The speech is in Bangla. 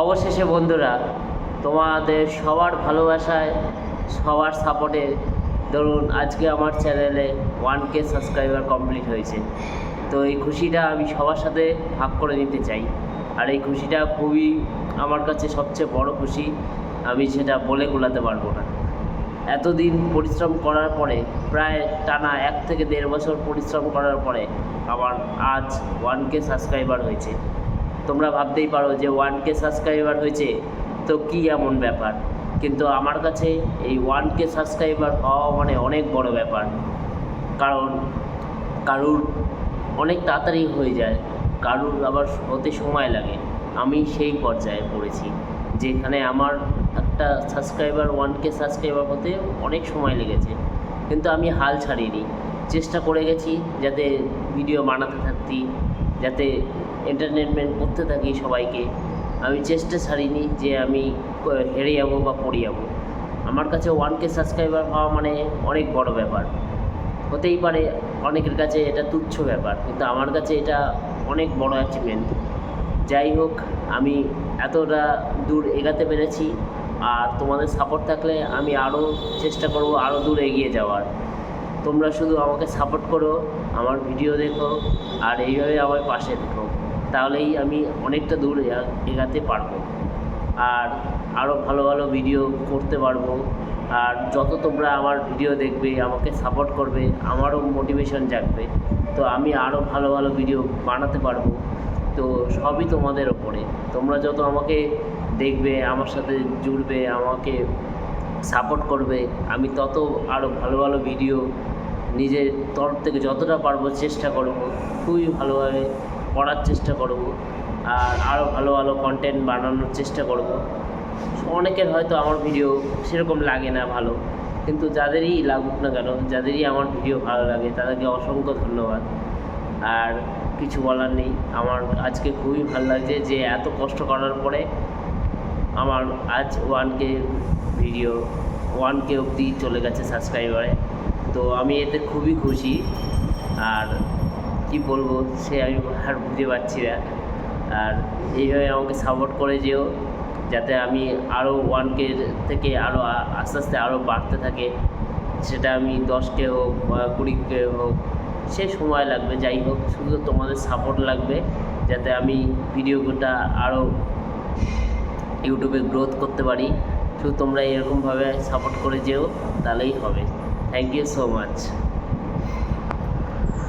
অবশেষে বন্ধুরা, তোমাদের সবার ভালোবাসায়, সবার সাপোর্টে ধরুন আজকে আমার চ্যানেলে ওয়ান কে সাবস্ক্রাইবার কমপ্লিট হয়েছে। তো এই খুশিটা আমি সবার সাথে ভাগ করে নিতে চাই। আর এই খুশিটা খুবই আমার কাছে সবচেয়ে বড় খুশি, আমি সেটা বলে গোলাতে পারব না। এতদিন পরিশ্রম করার পরে, প্রায় টানা এক থেকে দেড় বছর পরিশ্রম করার পরে, আমার আজ ওয়ান কে সাবস্ক্রাইবার হয়েছে। তোমরা ভাবতেই পারো যে ওয়ান কে সাবস্ক্রাইবার হয়েছে, তো কী এমন ব্যাপার? কিন্তু আমার কাছে এই ওয়ান কে সাবস্ক্রাইবার হওয়া মানে অনেক বড় ব্যাপার। কারণ কারুর অনেক তাড়াতাড়ি হয়ে যায়, কারুর আবার হতে সময় লাগে। আমি সেই পর্যায়ে পড়েছি, যেখানে আমার একটা সাবস্ক্রাইবার ওয়ান কে সাবস্ক্রাইবার হতে অনেক সময় লেগেছে। কিন্তু আমি হাল ছাড়িনি। চেষ্টা করে গেছি যাতে ভিডিও বানাতে থাকতি, যাতে এন্টারটেনমেন্ট করতে থাকি সবাইকে। আমি চেষ্টা ছাড়িনি যে আমি হেরে যাব বা পড়ে যাব। আমার কাছে ওয়ান কে সাবস্ক্রাইবার হওয়া মানে অনেক বড় ব্যাপার। হতেই পারে অনেকের কাছে এটা তুচ্ছ ব্যাপার, কিন্তু আমার কাছে এটা অনেক বড় অ্যাচিভমেন্ট যাই হোক, আমি এতটা দূর এগাতে পেরেছি, আর তোমাদের সাপোর্ট থাকলে আমি আরও চেষ্টা করব আরও দূর এগিয়ে যাওয়ার। তোমরা শুধু আমাকে সাপোর্ট করো, আমার ভিডিও দেখো, আর এইভাবে আমার পাশে দেখো তাহলেই আমি অনেকটা দূর এগাতে পারব। আর আরও ভালো ভালো ভিডিও করতে পারব। আর যত তোমরা আমার ভিডিও দেখবে, আমাকে সাপোর্ট করবে, আমারও মোটিভেশন জাগবে। তো আমি আরও ভালো ভালো ভিডিও বানাতে পারব। তো সবই তোমাদের ওপরে। তোমরা যত আমাকে দেখবে, আমার সাথে জুড়বে, আমাকে সাপোর্ট করবে, আমি তত আরও ভালো ভালো ভিডিও নিজের তরফ থেকে যতটা পারব চেষ্টা করব, খুবই ভালোভাবে করার চেষ্টা করব আর আরও ভালো ভালো কন্টেন্ট বানানোর চেষ্টা করব। অনেকের হয়তো আমার ভিডিও সেরকম লাগে না ভালো, কিন্তু যাদেরই লাগুক না কেন, যাদেরই আমার ভিডিও ভালো লাগে, তাদেরকে অসংখ্য ধন্যবাদ। আর কিছু বলার নেই, আমার আজকে খুবই ভালো লাগছে যে এত কষ্ট করার পরে আমার আজ one K video one K অবধি চলে গেছে সাবস্ক্রাইবারে তো আমি এতে খুবই খুশি, আর কি বলব, সে আমি আর বুঝতে পারছি না। আর এইভাবে আমাকে সাপোর্ট করে যেও, যাতে আমি আরও ওয়ান কে থেকে আরও আস্তে আস্তে আরও বাড়তে থাকে। সেটা আমি দশ কে হোক বা কুড়ি কে হোক, সে সময় লাগবে, যাই হোক, শুধু তোমাদের সাপোর্ট লাগবে। যাতে আমি ভিডিওটা আরও ইউটিউবে গ্রোথ করতে পারি। শুধু তোমরা এরকমভাবে সাপোর্ট করে যেও, তাহলেই হবে। Thank you so much